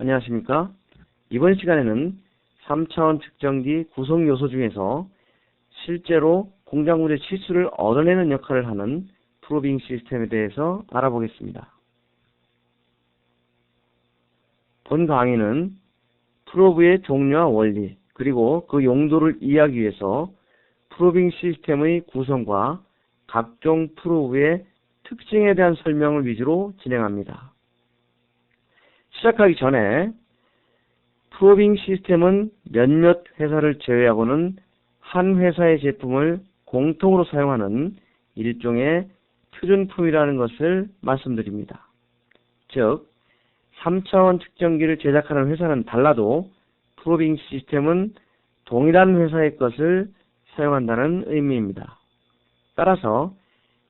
안녕하십니까? 이번 시간에는 3차원 측정기 구성 요소 중에서 실제로 공작물의 치수를 얻어내는 역할을 하는 프로빙 시스템에 대해서 알아보겠습니다. 본 강의는 프로브의 종류와 원리, 그리고 그 용도를 이해하기 위해서 프로빙 시스템의 구성과 각종 프로브의 특징에 대한 설명을 위주로 진행합니다. 시작하기 전에 프로빙 시스템은 몇몇 회사를 제외하고는 한 회사의 제품을 공통으로 사용하는 일종의 표준품이라는 것을 말씀드립니다. 즉, 3차원 측정기를 제작하는 회사는 달라도 프로빙 시스템은 동일한 회사의 것을 사용한다는 의미입니다. 따라서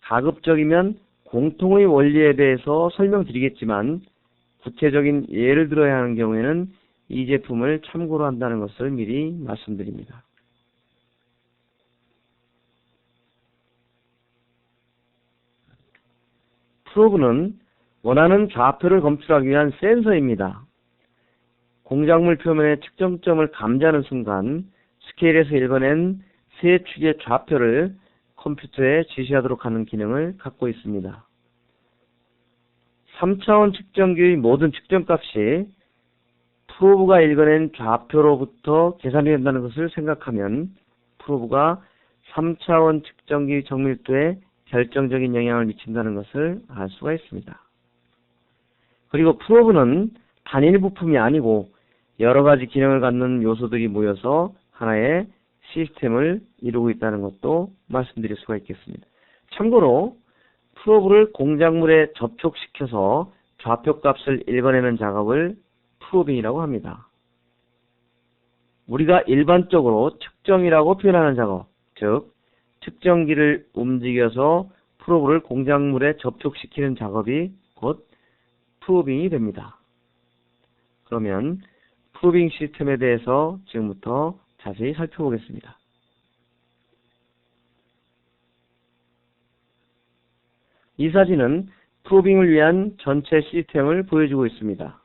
가급적이면 공통의 원리에 대해서 설명드리겠지만 구체적인 예를 들어야 하는 경우에는 이 제품을 참고로 한다는 것을 미리 말씀드립니다. 프로브는 원하는 좌표를 검출하기 위한 센서입니다. 공작물 표면의 측정점을 감지하는 순간 스케일에서 읽어낸 세 축의 좌표를 컴퓨터에 지시하도록 하는 기능을 갖고 있습니다. 3차원 측정기의 모든 측정값이 프로브가 읽어낸 좌표로부터 계산이 된다는 것을 생각하면 프로브가 3차원 측정기 정밀도에 결정적인 영향을 미친다는 것을 알 수가 있습니다. 그리고 프로브는 단일 부품이 아니고 여러 가지 기능을 갖는 요소들이 모여서 하나의 시스템을 이루고 있다는 것도 말씀드릴 수가 있겠습니다. 참고로 프로브를 공작물에 접촉시켜서 좌표값을 읽어내는 작업을 프로빙이라고 합니다. 우리가 일반적으로 측정이라고 표현하는 작업, 즉 측정기를 움직여서 프로브를 공작물에 접촉시키는 작업이 곧 프로빙이 됩니다. 그러면 프로빙 시스템에 대해서 지금부터 자세히 살펴보겠습니다. 이 사진은 프로빙을 위한 전체 시스템을 보여주고 있습니다.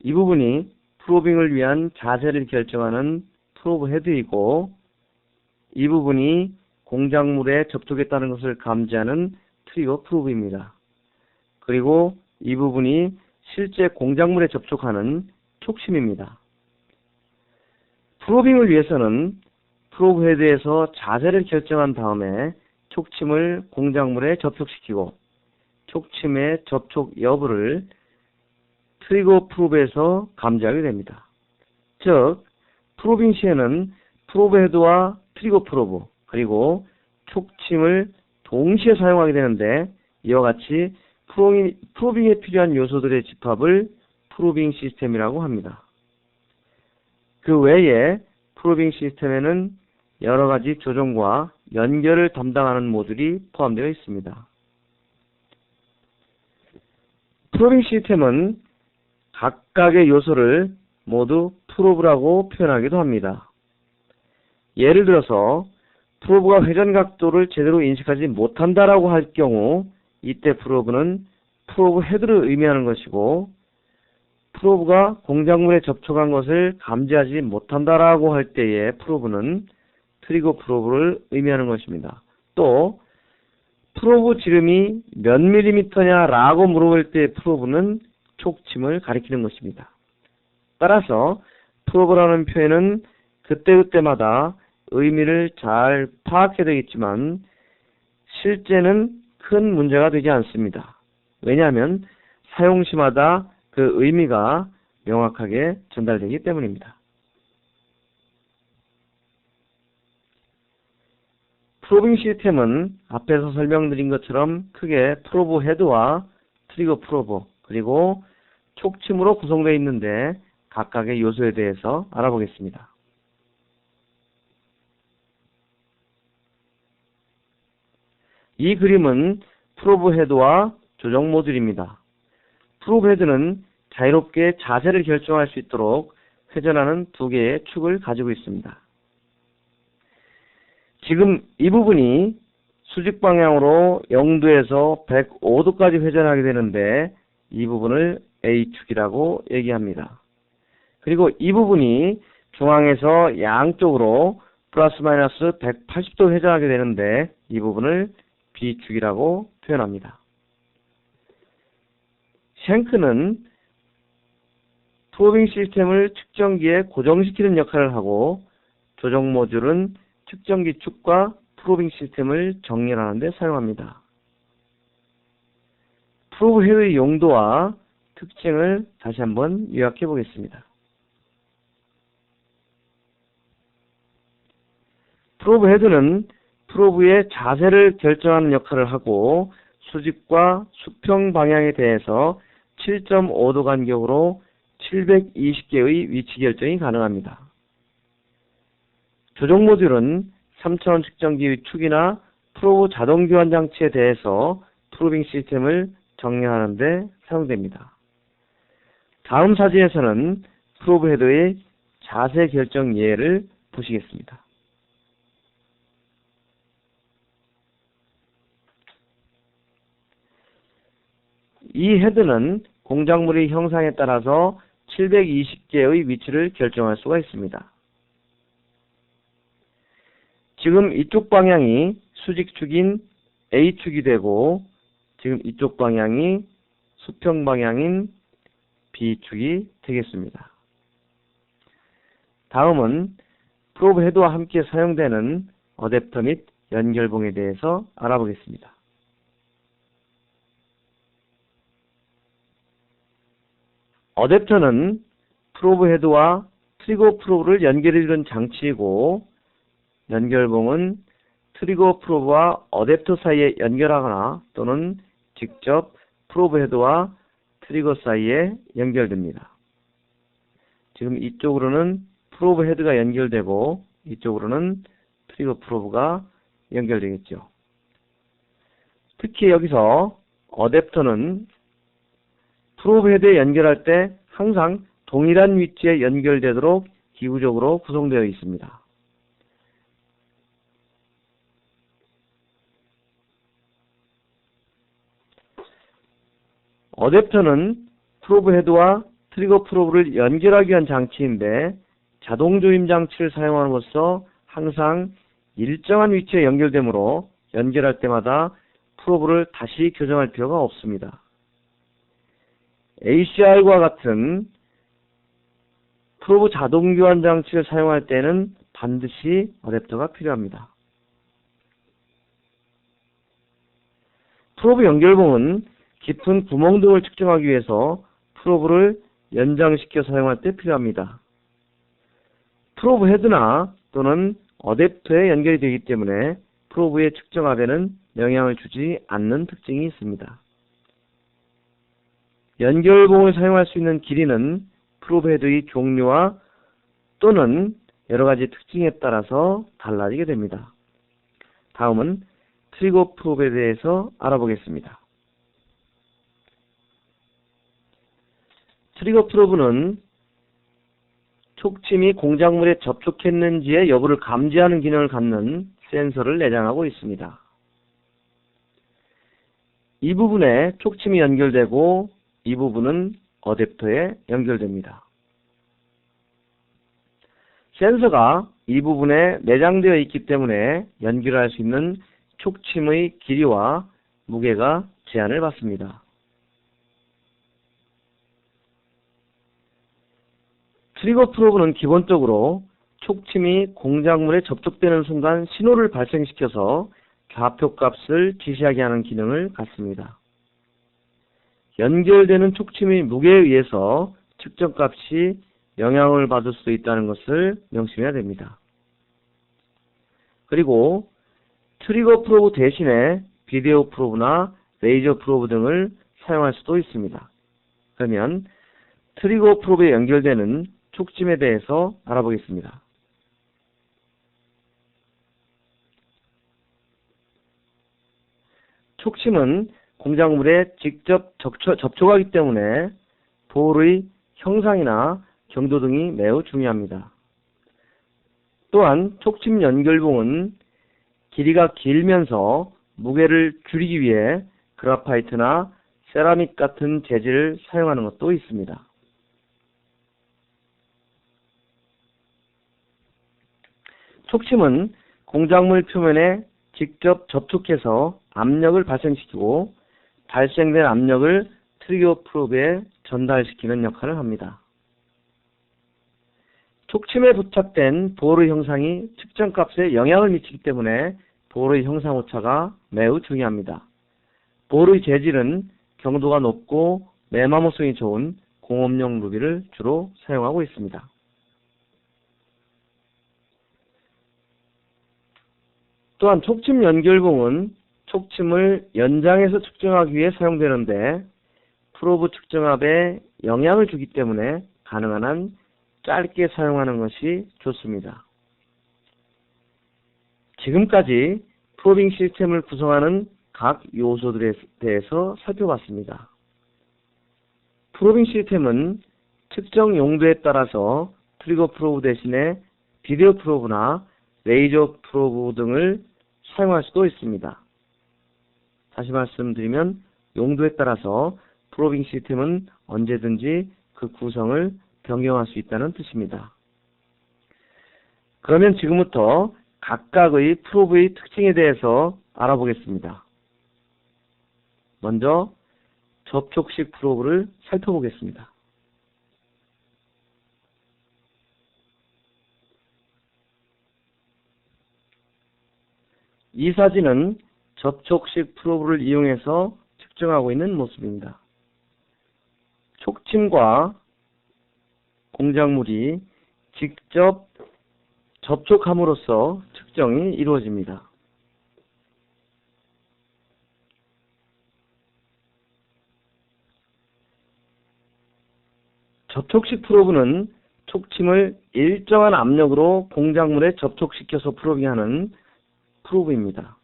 이 부분이 프로빙을 위한 자세를 결정하는 프로브 헤드이고 이 부분이 공작물에 접촉했다는 것을 감지하는 트리거 프로브입니다. 그리고 이 부분이 실제 공작물에 접촉하는 촉심입니다. 프로빙을 위해서는 프로브 헤드에서 자세를 결정한 다음에 촉침을 공작물에 접촉시키고 촉침의 접촉 여부를 트리거 프로브에서 감지하게 됩니다. 즉, 프로빙 시에는 프로브 헤드와 트리거 프로브 그리고 촉침을 동시에 사용하게 되는데 이와 같이 프로빙에 필요한 요소들의 집합을 프로빙 시스템이라고 합니다. 그 외에 프로빙 시스템에는 여러 가지 조정과 연결을 담당하는 모듈이 포함되어 있습니다. 프로빙 시스템은 각각의 요소를 모두 프로브라고 표현하기도 합니다. 예를 들어서 프로브가 회전 각도를 제대로 인식하지 못한다라고 할 경우 이때 프로브는 프로브 헤드를 의미하는 것이고 프로브가 공작물에 접촉한 것을 감지하지 못한다라고 할 때의 프로브는 트리거 프로브를 의미하는 것입니다. 또 프로브 지름이 몇 밀리미터냐 라고 물어볼 때 프로브는 촉침을 가리키는 것입니다. 따라서 프로브라는 표현은 그때그때마다 의미를 잘 파악해야 되겠지만 실제는 큰 문제가 되지 않습니다. 왜냐하면 사용시마다 그 의미가 명확하게 전달되기 때문입니다. 프로빙 시스템은 앞에서 설명드린 것처럼 크게 프로브 헤드와 트리거 프로브 그리고 촉침으로 구성되어 있는데 각각의 요소에 대해서 알아보겠습니다. 이 그림은 프로브 헤드와 조정 모듈입니다. 프로브 헤드는 자유롭게 자세를 결정할 수 있도록 회전하는 두 개의 축을 가지고 있습니다. 지금 이 부분이 수직 방향으로 0도에서 105도까지 회전하게 되는데 이 부분을 A축이라고 얘기합니다. 그리고 이 부분이 중앙에서 양쪽으로 플러스 마이너스 180도 회전하게 되는데 이 부분을 B축이라고 표현합니다. 쉔크는 프로빙 시스템을 측정기에 고정시키는 역할을 하고 조정 모듈은 측정기 축과 프로빙 시스템을 정렬하는 데 사용합니다. 프로브 헤드의 용도와 특징을 다시 한번 요약해 보겠습니다. 프로브 헤드는 프로브의 자세를 결정하는 역할을 하고 수직과 수평 방향에 대해서 7.5도 간격으로 720개의 위치 결정이 가능합니다. 조정 모듈은 3차원 측정기의 축이나 프로브 자동 교환 장치에 대해서 프로빙 시스템을 정렬하는 데 사용됩니다. 다음 사진에서는 프로브 헤드의 자세 결정 예를 보시겠습니다. 이 헤드는 공작물의 형상에 따라서 720개의 위치를 결정할 수가 있습니다. 지금 이쪽 방향이 수직축인 A축이 되고 지금 이쪽 방향이 수평 방향인 B축이 되겠습니다. 다음은 프로브 헤드와 함께 사용되는 어댑터 및 연결봉에 대해서 알아보겠습니다. 어댑터는 프로브 헤드와 트리거 프로브를 연결해주는 장치이고 연결봉은 트리거 프로브와 어댑터 사이에 연결하거나 또는 직접 프로브 헤드와 트리거 사이에 연결됩니다. 지금 이쪽으로는 프로브 헤드가 연결되고 이쪽으로는 트리거 프로브가 연결되겠죠. 특히 여기서 어댑터는 프로브 헤드에 연결할 때 항상 동일한 위치에 연결되도록 기구적으로 구성되어 있습니다. 어댑터는 프로브 헤드와 트리거 프로브를 연결하기 위한 장치인데 자동 조임 장치를 사용함으로써 항상 일정한 위치에 연결되므로 연결할 때마다 프로브를 다시 교정할 필요가 없습니다. ACR과 같은 프로브 자동 교환 장치를 사용할 때는 반드시 어댑터가 필요합니다. 프로브 연결봉은 깊은 구멍 등을 측정하기 위해서 프로브를 연장시켜 사용할 때 필요합니다. 프로브 헤드나 또는 어댑터에 연결이 되기 때문에 프로브의 측정압에는 영향을 주지 않는 특징이 있습니다. 연결봉을 사용할 수 있는 길이는 프로브 헤드의 종류와 또는 여러가지 특징에 따라서 달라지게 됩니다. 다음은 트리거 프로브에 대해서 알아보겠습니다. 트리거 프로브는 촉침이 공작물에 접촉했는지의 여부를 감지하는 기능을 갖는 센서를 내장하고 있습니다. 이 부분에 촉침이 연결되고 이 부분은 어댑터에 연결됩니다. 센서가 이 부분에 내장되어 있기 때문에 연결할 수 있는 촉침의 길이와 무게가 제한을 받습니다. 트리거 프로브는 기본적으로 촉침이 공작물에 접촉되는 순간 신호를 발생시켜서 좌표 값을 지시하게 하는 기능을 갖습니다. 연결되는 촉침의 무게에 의해서 측정 값이 영향을 받을 수 있다는 것을 명심해야 됩니다. 그리고 트리거 프로브 대신에 비디오 프로브나 레이저 프로브 등을 사용할 수도 있습니다. 그러면 트리거 프로브에 연결되는 촉침에 대해서 알아보겠습니다. 촉침은 공작물에 직접 접촉, 하기 때문에 볼의 형상이나 경도 등이 매우 중요합니다. 또한 촉침 연결봉은 길이가 길면서 무게를 줄이기 위해 그라파이트나 세라믹 같은 재질을 사용하는 것도 있습니다. 촉침은 공작물 표면에 직접 접촉해서 압력을 발생시키고 발생된 압력을 트리거 프로브에 전달시키는 역할을 합니다. 촉침에 부착된 보르 형상이 측정 값에 영향을 미치기 때문에 보르의 형상 오차가 매우 중요합니다. 보르의 재질은 경도가 높고 매마모성이 좋은 공업용 루비를 주로 사용하고 있습니다. 또한 촉침 연결봉은 촉침을 연장해서 측정하기 위해 사용되는데 프로브 측정압에 영향을 주기 때문에 가능한 한 짧게 사용하는 것이 좋습니다. 지금까지 프로빙 시스템을 구성하는 각 요소들에 대해서 살펴봤습니다. 프로빙 시스템은 특정 용도에 따라서 트리거 프로브 대신에 비디오 프로브나 레이저 프로브 등을 사용할 수도 있습니다. 다시 말씀드리면 용도에 따라서 프로빙 시스템은 언제든지 그 구성을 변경할 수 있다는 뜻입니다. 그러면 지금부터 각각의 프로브의 특징에 대해서 알아보겠습니다. 먼저 접촉식 프로브를 살펴보겠습니다. 이 사진은 접촉식 프로브를 이용해서 측정하고 있는 모습입니다. 촉침과 공작물이 직접 접촉함으로써 측정이 이루어집니다. 접촉식 프로브는 촉침을 일정한 압력으로 공작물에 접촉시켜서 프로빙하는 프로브입니다.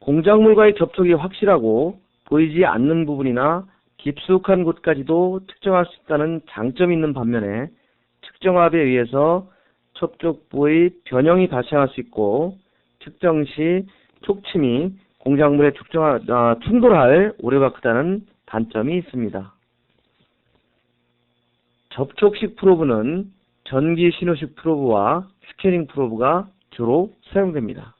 공작물과의 접촉이 확실하고 보이지 않는 부분이나 깊숙한 곳까지도 측정할 수 있다는 장점이 있는 반면에 측정압에 의해서 접촉 부의 변형이 발생할 수 있고 측정 시 촉침이 공작물에 아, 충돌할 우려가 크다는 단점이 있습니다. 접촉식 프로브는 전기 신호식 프로브와 스캐닝 프로브가 주로 사용됩니다.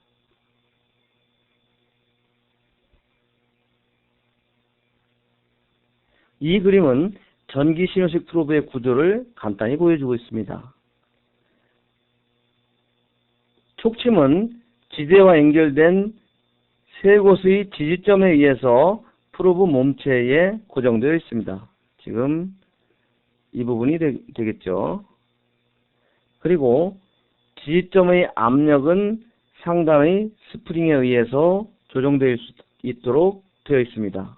이 그림은 전기 신호식 프로브의 구조를 간단히 보여주고 있습니다. 촉침은 지대와 연결된 세 곳의 지지점에 의해서 프로브 몸체에 고정되어 있습니다. 지금 이 부분이 되, 겠죠 그리고 지지점의 압력은 상단의 스프링에 의해서 조정될 수 있도록 되어 있습니다.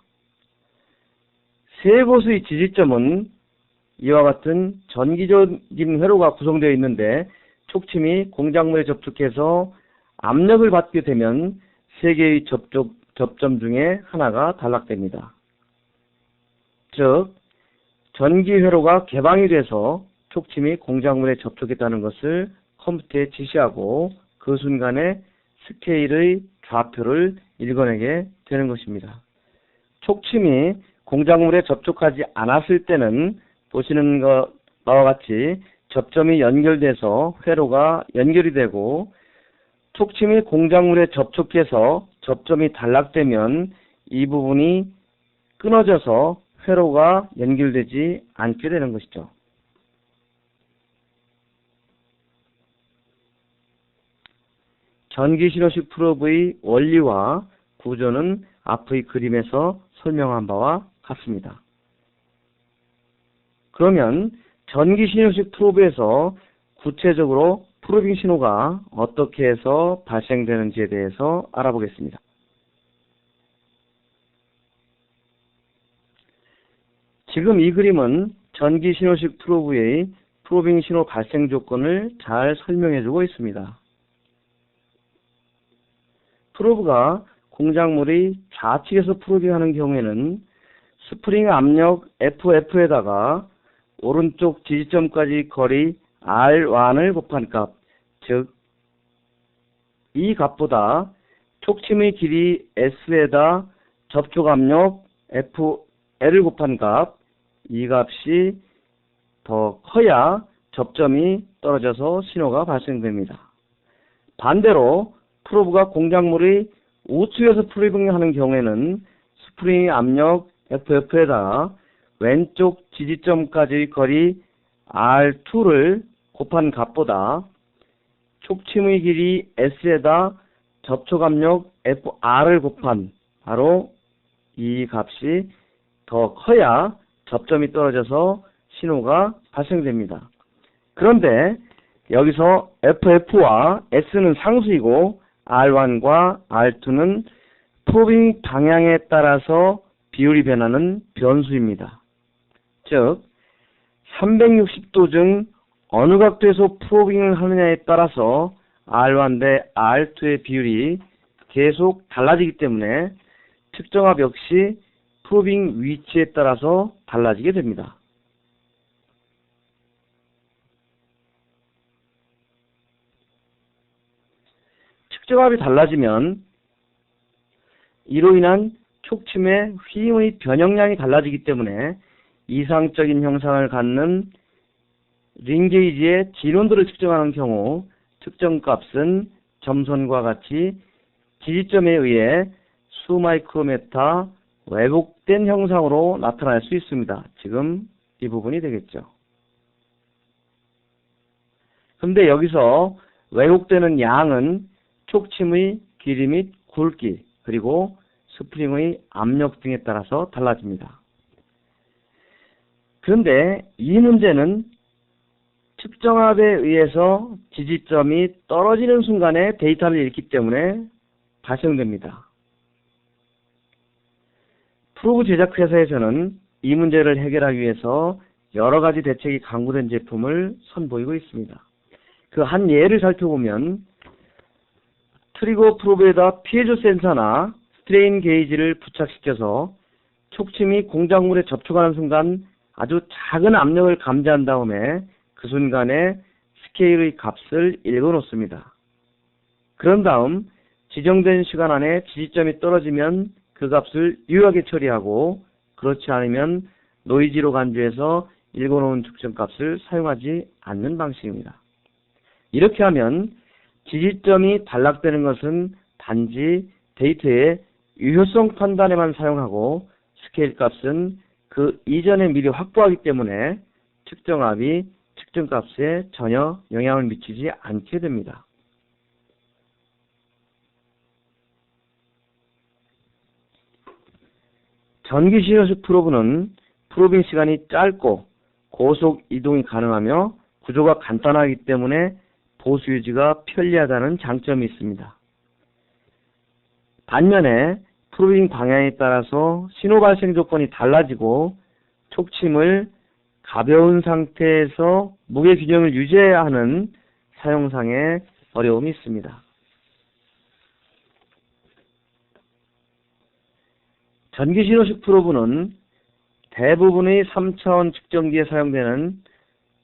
세 곳의 지지점은 이와 같은 전기적인 회로가 구성되어 있는데 촉침이 공작물에 접촉해서 압력을 받게 되면 세 개의 접촉, 접점 중에 하나가 단락됩니다. 즉, 전기 회로가 개방이 돼서 촉침이 공작물에 접촉했다는 것을 컴퓨터에 지시하고 그 순간에 스케일의 좌표를 읽어내게 되는 것입니다. 촉침이 공작물에 접촉하지 않았을 때는 보시는 것과 같이 접점이 연결돼서 회로가 연결이 되고 촉침이 공작물에 접촉해서 접점이 단락되면 이 부분이 끊어져서 회로가 연결되지 않게 되는 것이죠. 전기 신호식 프로브의 원리와 구조는 앞의 그림에서 설명한 바와 같습니다. 그러면 전기 신호식 프로브에서 구체적으로 프로빙 신호가 어떻게 해서 발생되는지에 대해서 알아보겠습니다. 지금 이 그림은 전기 신호식 프로브의 프로빙 신호 발생 조건을 잘 설명해주고 있습니다. 프로브가 공작물의 좌측에서 프로빙하는 경우에는 스프링 압력 FF에다가 오른쪽 지지점까지 거리 R1을 곱한 값, 즉, 이 값보다 촉침의 길이 S에다 접촉 압력 FL을 곱한 값, 이 값이 더 커야 접점이 떨어져서 신호가 발생됩니다. 반대로 프로브가 공작물의 우측에서 프로빙하는 경우에는 스프링 압력 FF에다가 왼쪽 지지점까지의 거리 R2를 곱한 값보다 촉침의 길이 S에다 접촉 압력 FR을 곱한 바로 이 값이 더 커야 접점이 떨어져서 신호가 발생됩니다. 그런데 여기서 FF와 S는 상수이고 R1과 R2는 프로빙 방향에 따라서 비율이 변하는 변수입니다. 즉 360도 중 어느 각도에서 프로빙을 하느냐에 따라서 R1 대 R2의 비율이 계속 달라지기 때문에 측정압 역시 프로빙 위치에 따라서 달라지게 됩니다. 측정압이 달라지면 이로 인한 촉침의 휘임의 변형량이 달라지기 때문에 이상적인 형상을 갖는 링게이지의 진원도를 측정하는 경우 측정값은 점선과 같이 지지점에 의해 수마이크로메타 왜곡된 형상으로 나타날 수 있습니다. 지금 이 부분이 되겠죠. 근데 여기서 왜곡되는 양은 촉침의 길이 및 굵기 그리고 스프링의 압력 등에 따라서 달라집니다. 그런데 이 문제는 측정압에 의해서 지지점이 떨어지는 순간에 데이터를 읽기 때문에 발생됩니다. 프로브 제작 회사에서는 이 문제를 해결하기 위해서 여러 가지 대책이 강구된 제품을 선보이고 있습니다. 그 한 예를 살펴보면 트리거 프로브에다 피해조 센서나 스트레인 게이지를 부착시켜서 촉침이 공작물에 접촉하는 순간 아주 작은 압력을 감지한 다음에 그 순간에 스케일의 값을 읽어 놓습니다. 그런 다음 지정된 시간 안에 지지점이 떨어지면 그 값을 유효하게 처리하고 그렇지 않으면 노이즈로 간주해서 읽어 놓은 측정값을 사용하지 않는 방식입니다. 이렇게 하면 지지점이 단락되는 것은 단지 데이터의 유효성 판단에만 사용하고 스케일 값은 그 이전에 미리 확보하기 때문에 측정압이 측정 값에 전혀 영향을 미치지 않게 됩니다. 전기 신호식 프로브는 프로빙 시간이 짧고 고속 이동이 가능하며 구조가 간단하기 때문에 보수 유지가 편리하다는 장점이 있습니다. 반면에 프로빙 방향에 따라서 신호 발생 조건이 달라지고 촉침을 가벼운 상태에서 무게 균형을 유지해야 하는 사용상의 어려움이 있습니다. 전기 신호식 프로브는 대부분의 3차원 측정기에 사용되는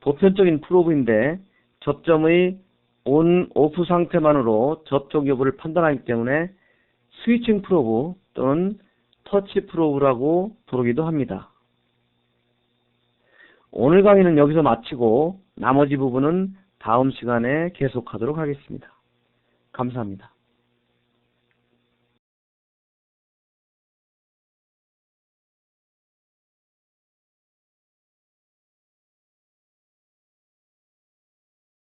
보편적인 프로브인데 접점의 온, 오프 상태만으로 접촉 여부를 판단하기 때문에 스위칭 프로브 또는 터치 프로브라고 부르기도 합니다. 오늘 강의는 여기서 마치고 나머지 부분은 다음 시간에 계속하도록 하겠습니다. 감사합니다.